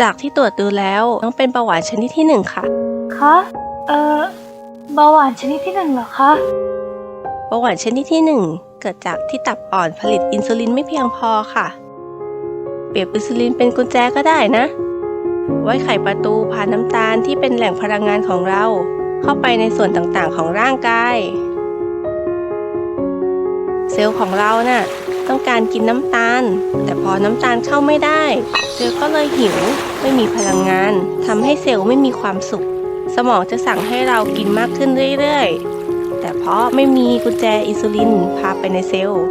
จากที่ตรวจดูแล้วน้องเป็นเบาหวานชนิดที่หนึ่งค่ะ คะ เอ่อเบาหวานชนิดที่หนึ่งเหรอคะ เบาหวานชนิดที่หนึ่งเกิดจากที่ตับอ่อนผลิตอินซูลินไม่เพียงพอค่ะ เปรียบอินซูลินเป็นกุญแจก็ได้นะ ไว้ไขประตูพาน้ำตาลที่เป็นแหล่งพลังงานของเรา เข้าไปในส่วนต่างๆของร่างกาย เซลล์ของเราน่ะต้องการกินน้ำตาล แต่พอน้ำตาลเข้าไม่ได้ เซลล์ก็เลยหิว ไม่มีพลังงานทำให้เซลล์ไม่มีความสุข สมองจะสั่งให้เรากินมากขึ้นเรื่อยๆ แต่เพราะไม่มีกุญแจอินซูลินพาไปในเซลล์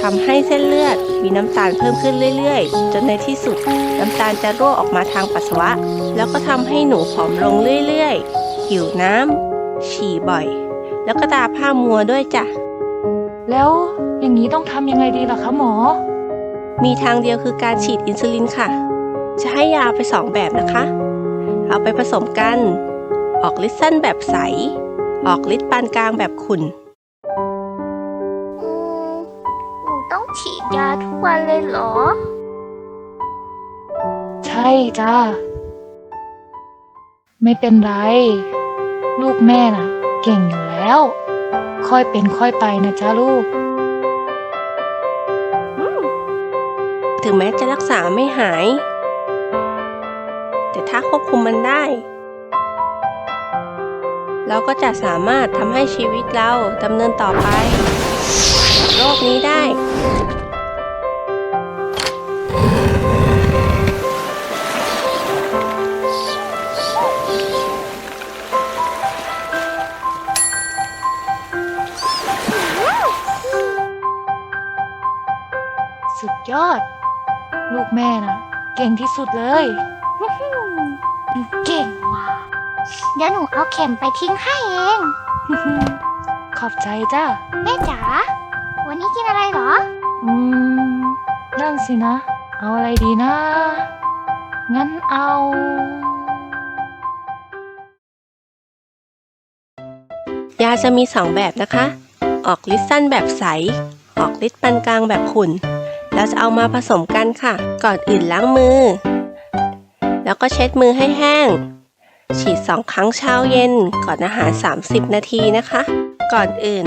ทำให้เส้นเลือดมีน้ำตาลเพิ่มขึ้นเรื่อยๆ จนในที่สุดน้ำตาลจะรั่วออกมาทางปัสสาวะ แล้วก็ทำให้หนูผอมลงเรื่อยๆ หิวน้ำฉี่บ่อย แล้วก็ตาผ้ามัวด้วยจ้ะ แล้วอย่างนี้ต้องทำยังไงดีล่ะคะหมอ มีทางเดียวคือการฉีดอินซูลินค่ะ จะให้ยาไปสองแบบนะคะ เอาไปผสมกัน ออกฤทธิ์สั้นแบบใส ออกฤทธิ์ปานกลางแบบขุ่นอืมหนูต้องฉีดยาทุกวันเลยเหรอ ใช่จ้าไม่เป็นไร ลูกแม่น่ะ เก่งอยู่แล้ว ค่อยเป็นค่อยไปนะจ้าลูก ถึงแม้จะรักษาไม่หาย แต่ถ้าควบคุมมันได้ เราก็จะสามารถทำให้ชีวิตเราดำเนินต่อไป โรคนี้ได้ ยอด ลูกแม่น่ะเก่งที่สุดเลย เก่งมากเดี๋ยวหนูเอาเข็มไปทิ้งให้เอง ขอบใจจ้าแม่จ๋า วันนี้กินอะไรเหรอ อืม นั่นสินะ เอาอะไรดีนะ งั้นเอา ยาจะมี2แบบนะคะ ออกฤทธิ์สั้นแบบใส ออกฤทธิ์ปานกลางแบบขุ่น แล้วจะเอามาผสมกันค่ะ ก่อนอื่นล้างมือ แล้วก็เช็ดมือให้แห้ง ฉีด 2 ครั้งเช้าเย็น ก่อนอาหาร 30 นาทีนะคะ ก่อนอื่น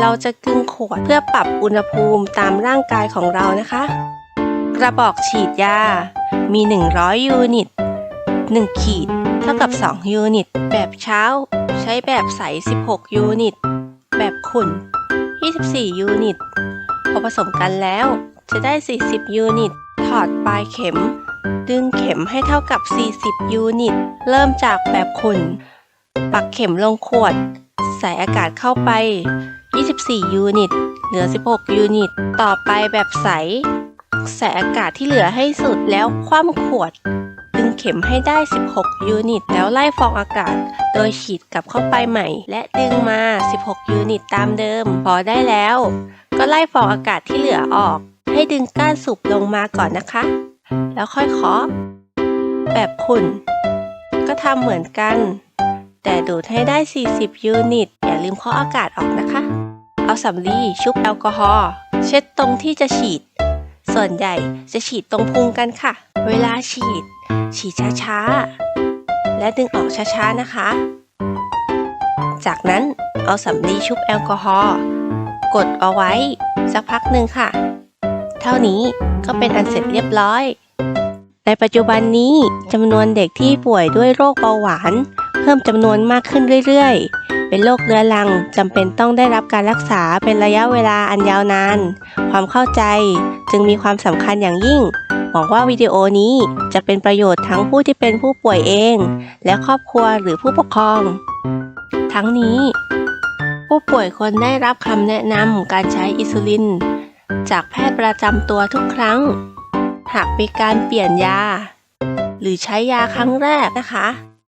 เราจะกึ่งขวดเพื่อปรับอุณหภูมิตามร่างกายของเรานะคะ กระบอกฉีดยา มี 100 ยูนิต 1 ขีด เท่ากับ 2 ยูนิต แบบเช้า ใช้แบบใส 16 ยูนิต แบบขุ่น 24 ยูนิตพอผสมกันแล้ว จะได้ 40 ยูนิต ถอดปลายเข็ม ดึงเข็มให้เท่ากับ 40 ยูนิต เริ่มจากแบบขุ่น ปักเข็มลงขวด ใส่อากาศเข้าไป 24 ยูนิต เหลือ 16 ยูนิต ต่อไปแบบใส ใส่อากาศที่เหลือให้สุดแล้วคว่ำขวด ดึงเข็มให้ได้ 16 ยูนิต แล้วไล่ฟองอากาศ โดยฉีดกลับเข้าไปใหม่ และดึงมา 16 ยูนิต ตามเดิม พอได้แล้วก็ไล่ฟองอากาศที่เหลือออก ให้ดึงก้านสูบลงมาก่อนนะคะ แล้วค่อยเคาะแบบขุ่น ก็ทำเหมือนกัน แต่ดูดให้ได้ 40 ยูนิต อย่าลืมเคาะอากาศออกนะคะ เอาสำลีชุบแอลกอฮอล์เช็ดตรงที่จะฉีด ส่วนใหญ่จะฉีดตรงพุงกันค่ะ เวลาฉีด ฉีดช้าๆ และดึงออกช้าๆนะคะ จากนั้นเอาสำลีชุบแอลกอฮอล์กดเอาไว้สักพักหนึ่งค่ะ เท่านี้ก็เป็นอันเสร็จเรียบร้อย ในปัจจุบันนี้จำนวนเด็กที่ป่วยด้วยโรคเบาหวาน เพิ่มจำนวนมากขึ้นเรื่อยๆ เป็นโรคเรื้อรังจำเป็นต้องได้รับการรักษาเป็นระยะเวลาอันยาวนาน ความเข้าใจจึงมีความสำคัญอย่างยิ่งหวังว่าวิดีโอนี้จะเป็นประโยชน์ทั้งผู้ที่เป็นผู้ป่วยเอง และครอบครัวหรือผู้ปกครอง ทั้งนี้ ผู้ป่วยควรได้รับคำแนะนำการใช้อินซูลิน จากแพทย์ประจำตัวทุกครั้ง หากมีการเปลี่ยนยา หรือใช้ยาครั้งแรกนะคะ